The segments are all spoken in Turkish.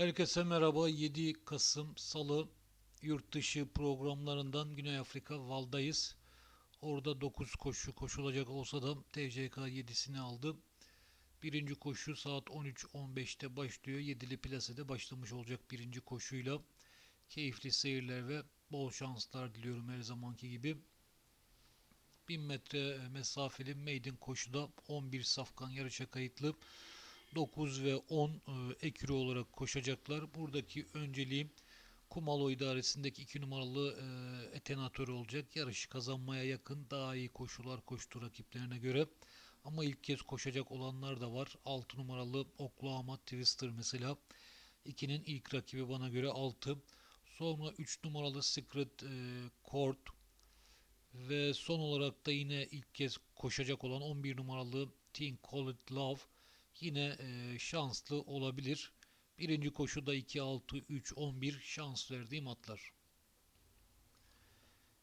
Herkese merhaba. 7 Kasım Salı yurt dışı programlarından Güney Afrika Val'dayız. Orada 9 koşu koşulacak olsa da TCK 7'sini aldı. Birinci koşu saat 13.15'te başlıyor. Yedili plasede başlamış olacak birinci koşuyla. Keyifli seyirler ve bol şanslar diliyorum her zamanki gibi. 1000 metre mesafeli maiden koşuda 11 safkan yarışa kayıtlı. 9 ve 10 e, ekürü olarak koşacaklar. Buradaki önceliğim Kumalo idaresindeki 2 numaralı e, etenatör olacak. Yarışı kazanmaya yakın daha iyi koşular koştu rakiplerine göre. Ama ilk kez koşacak olanlar da var. 6 numaralı Oklahoma Twister mesela. 2'nin ilk rakibi bana göre 6. Sonra 3 numaralı Secret e, Court ve son olarak da yine ilk kez koşacak olan 11 numaralı Teen Call It Love yine e, şanslı olabilir. Birinci koşuda 2, 6, 3, 11 şans verdiğim atlar.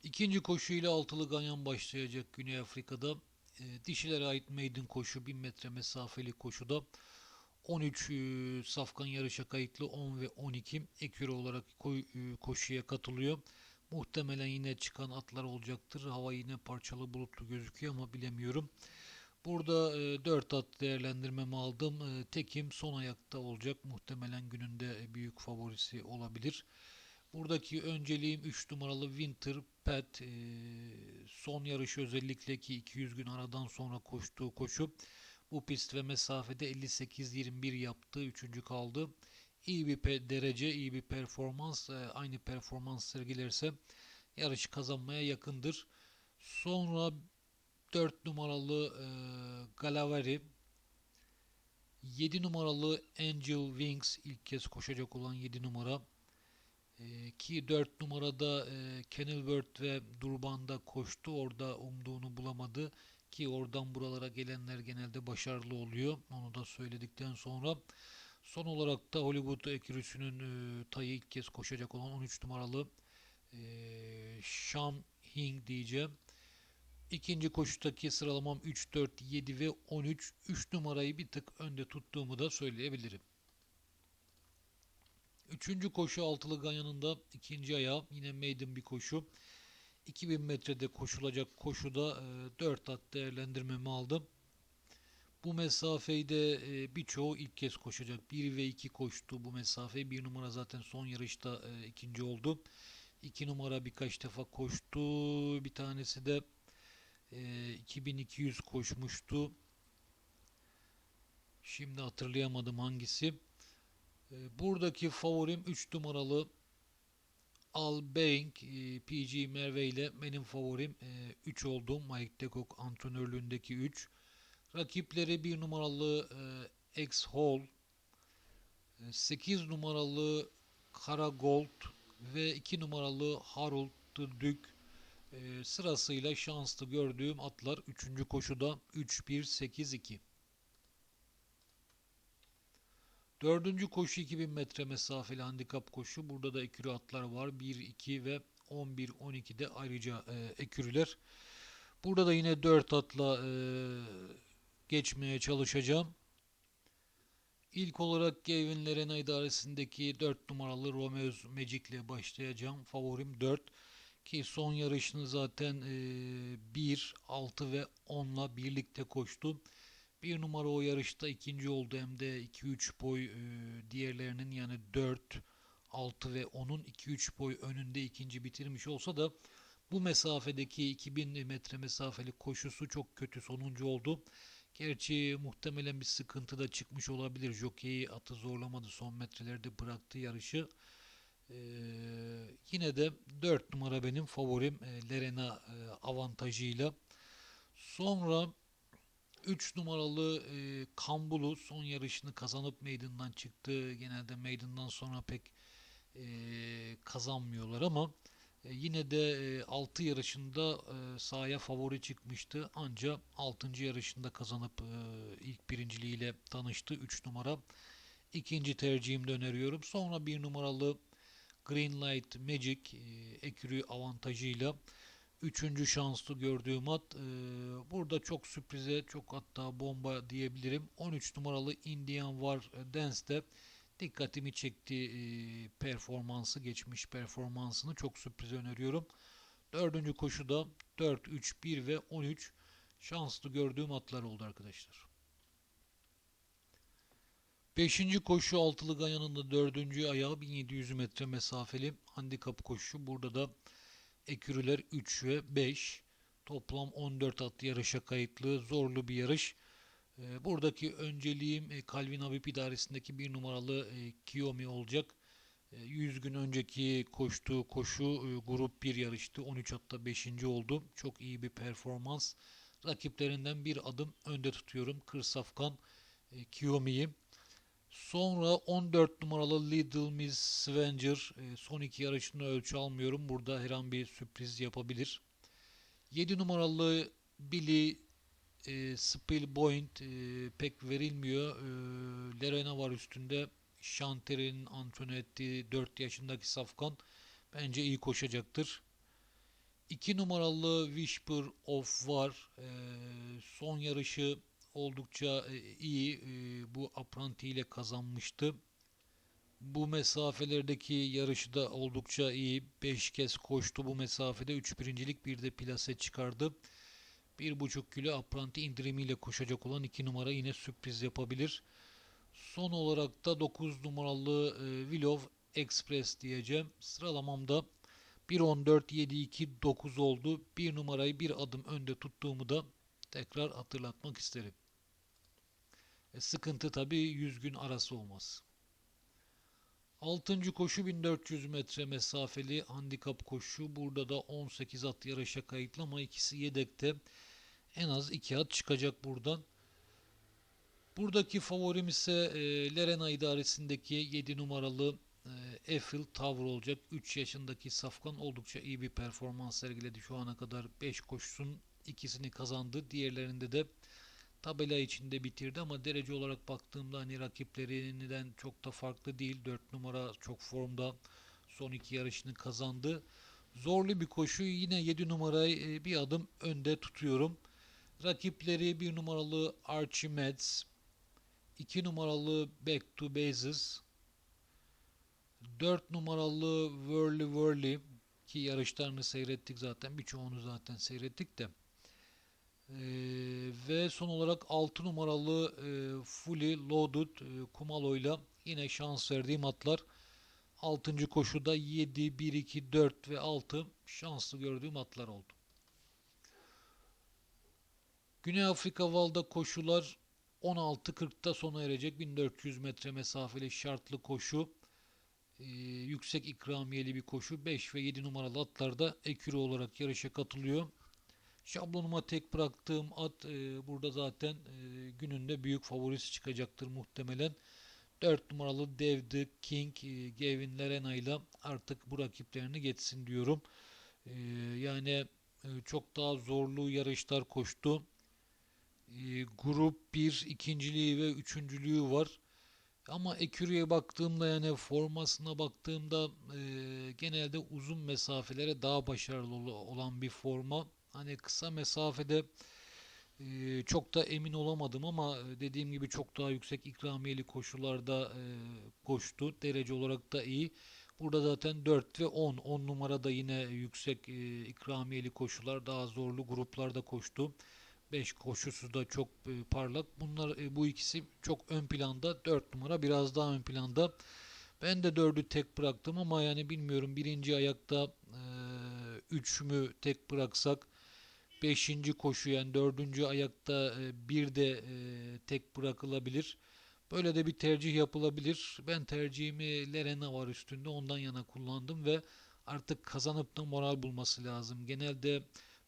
İkinci koşuyla altılı ganyan başlayacak Güney Afrika'da. E, dişilere ait maiden koşu 1000 metre mesafeli koşuda 13 e, safkan yarışa kayıtlı 10 ve 12 eküre olarak koy, e, koşuya katılıyor. Muhtemelen yine çıkan atlar olacaktır. Hava yine parçalı bulutlu gözüküyor ama bilemiyorum. Burada e, 4 at değerlendirmemi aldım. E, tekim son ayakta olacak. Muhtemelen gününde e, büyük favorisi olabilir. Buradaki önceliğim 3 numaralı Winter Pet. E, son yarışı özellikle ki 200 gün aradan sonra koştuğu koşu. Bu pist ve mesafede 58-21 yaptı. Üçüncü kaldı. İyi bir derece, iyi bir performans. E, aynı performans sergilerse yarışı kazanmaya yakındır. Sonra 4 numaralı e, Galavari 7 numaralı Angel Wings ilk kez koşacak olan 7 numara. E, ki 4 numarada e, Kenilworth ve Durban'da koştu. Orada umduğunu bulamadı. Ki oradan buralara gelenler genelde başarılı oluyor. Onu da söyledikten sonra son olarak da Hollywood ekürüsünün e, tayı ilk kez koşacak olan 13 numaralı e, Sham Hing diyeceğim İkinci koşudaki sıralamam 3, 4, 7 ve 13. 3 numarayı bir tık önde tuttuğumu da söyleyebilirim. Üçüncü koşu altılı ganyanında ikinci ayağı yine maiden bir koşu. 2000 metrede koşulacak koşuda e, 4 at değerlendirmemi aldım. Bu mesafeyi de e, birçoğu ilk kez koşacak. 1 ve 2 koştu bu mesafeyi. 1 numara zaten son yarışta e, ikinci oldu. 2 numara birkaç defa koştu. Bir tanesi de e, 2200 koşmuştu. Şimdi hatırlayamadım hangisi. E, buradaki favorim 3 numaralı Albank e, PG Merve ile benim favorim e, 3 oldu. Mike Dekok antrenörlüğündeki 3. Rakipleri 1 numaralı e, X Hall, 8 numaralı Kara Gold ve 2 numaralı Harold Dük e, sırasıyla şanslı gördüğüm atlar 3. koşuda 3-1-8-2. Dördüncü koşu 2000 metre mesafeli handikap koşu. Burada da ekürü atlar var. 1, 2 ve 11, 12'de ayrıca e, ekürüler. Burada da yine 4 atla e, geçmeye çalışacağım. İlk olarak Gavin Lerena idaresindeki 4 numaralı Romeo's Magic ile başlayacağım. Favorim 4. Ki son yarışını zaten e, 1, 6 ve 10'la birlikte koştu. Bir numara o yarışta ikinci oldu hem de 2-3 boy e, diğerlerinin yani 4, 6 ve 10'un 2-3 boy önünde ikinci bitirmiş olsa da bu mesafedeki 2000 metre mesafeli koşusu çok kötü sonuncu oldu. Gerçi muhtemelen bir sıkıntı da çıkmış olabilir. Jockey atı zorlamadı son metrelerde bıraktı yarışı. Ee, yine de 4 numara benim favorim e, Lerena e, avantajıyla. Sonra 3 numaralı e, Kambulu son yarışını kazanıp meydandan çıktı. Genelde meydandan sonra pek e, kazanmıyorlar ama e, yine de e, 6 yarışında e, sahaya favori çıkmıştı. Ancak 6. yarışında kazanıp e, ilk birinciliğiyle tanıştı. 3 numara. İkinci tercihimde öneriyorum. Sonra 1 numaralı Green Light Magic e, ekürü avantajıyla üçüncü şanslı gördüğüm at. E, burada çok sürprize, çok hatta bomba diyebilirim. 13 numaralı Indian War Dance'de dikkatimi çekti e, performansı, geçmiş performansını çok sürpriz öneriyorum. Dördüncü koşuda 4, 3, 1 ve 13 şanslı gördüğüm atlar oldu arkadaşlar. Beşinci koşu altılı ganyanın da dördüncü ayağı 1700 metre mesafeli handikap koşu. Burada da ekürüler 3 ve 5. Toplam 14 at yarışa kayıtlı zorlu bir yarış. Ee, buradaki önceliğim e, Calvin Habib idaresindeki bir numaralı e, Kiyomi olacak. 100 gün önceki koştuğu koşu e, grup 1 yarıştı. 13 atta 5. oldu. Çok iyi bir performans. Rakiplerinden bir adım önde tutuyorum. Kırsafkan Kiyomi'yi. Sonra 14 numaralı Little Miss Svenger son iki yarışında ölçü almıyorum. Burada her an bir sürpriz yapabilir. 7 numaralı Billy e, Spielboint e, pek verilmiyor. E, Lerena var üstünde. Şanter'in antrenör ettiği 4 yaşındaki Safkan bence iyi koşacaktır. 2 numaralı Whisper of var. E, son yarışı oldukça e, iyi. E, bu apranti ile kazanmıştı. Bu mesafelerdeki yarışı da oldukça iyi. 5 kez koştu bu mesafede. 3 birincilik bir de plase çıkardı. 1,5 kilo apranti indirimiyle koşacak olan 2 numara yine sürpriz yapabilir. Son olarak da 9 numaralı e, Willow Express diyeceğim. Sıralamamda 1.14, 7.2, 9 oldu. Bir numarayı bir adım önde tuttuğumu da tekrar hatırlatmak isterim. E, sıkıntı tabii 100 gün arası olmaz. Altıncı koşu 1400 metre mesafeli handikap koşu. Burada da 18 at yarışa kayıtlı ama ikisi yedekte. En az 2 at çıkacak buradan. Buradaki favorim ise e, Lerena idaresindeki 7 numaralı e, Eiffel Tower olacak. 3 yaşındaki Safkan oldukça iyi bir performans sergiledi. Şu ana kadar 5 koşusun ikisini kazandı. Diğerlerinde de tabela içinde bitirdi ama derece olarak baktığımda hani rakiplerinden çok da farklı değil. 4 numara çok formda son iki yarışını kazandı. Zorlu bir koşu yine 7 numarayı e, bir adım önde tutuyorum. Rakipleri 1 numaralı Archimedes, 2 numaralı Back to Bases, 4 numaralı Whirly Whirly ki yarışlarını seyrettik zaten birçoğunu zaten seyrettik de ee, ve son olarak 6 numaralı e, Fully Loaded e, Kumalo ile yine şans verdiğim atlar 6. koşuda 7, 1, 2, 4 ve 6 şanslı gördüğüm atlar oldu. Güney Afrika Val'da koşular 16.40'da sona erecek 1400 metre mesafeli şartlı koşu e, yüksek ikramiyeli bir koşu 5 ve 7 numaralı atlarda ekürü olarak yarışa katılıyor. Şablonuma tek bıraktığım at e, burada zaten e, gününde büyük favorisi çıkacaktır muhtemelen. 4 numaralı Dev the King e, Gavin Lerena ile artık bu rakiplerini geçsin diyorum. E, yani e, çok daha zorlu yarışlar koştu. E, grup 1 ikinciliği ve üçüncülüğü var. Ama Ekürü'ye baktığımda yani formasına baktığımda e, genelde uzun mesafelere daha başarılı olan bir forma. Hani kısa mesafede e, çok da emin olamadım ama dediğim gibi çok daha yüksek ikramiyeli koşularda e, koştu. Derece olarak da iyi. Burada zaten 4 ve 10. 10 numarada yine yüksek e, ikramiyeli koşular daha zorlu gruplarda koştu. 5 koşusu da çok e, parlak. Bunlar e, bu ikisi çok ön planda. 4 numara biraz daha ön planda. Ben de 4'ü tek bıraktım ama yani bilmiyorum birinci ayakta 3 e, mü tek bıraksak 5. koşu yani 4. ayakta e, bir de e, tek bırakılabilir. Böyle de bir tercih yapılabilir. Ben tercihimi Lerena var üstünde ondan yana kullandım ve artık kazanıp da moral bulması lazım. Genelde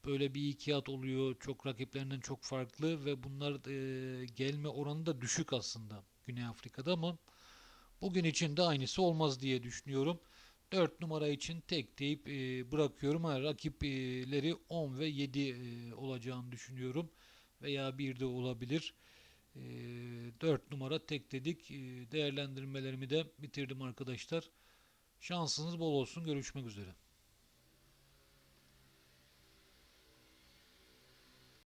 böyle bir iki at oluyor. Çok rakiplerinden çok farklı ve bunlar e, gelme oranı da düşük aslında Güney Afrika'da ama bugün için de aynısı olmaz diye düşünüyorum. 4 numara için tek deyip e, bırakıyorum. Ha, rakipleri 10 ve 7 e, olacağını düşünüyorum. Veya 1 de olabilir. E, 4 numara tek dedik. E, değerlendirmelerimi de bitirdim arkadaşlar. Şansınız bol olsun. Görüşmek üzere.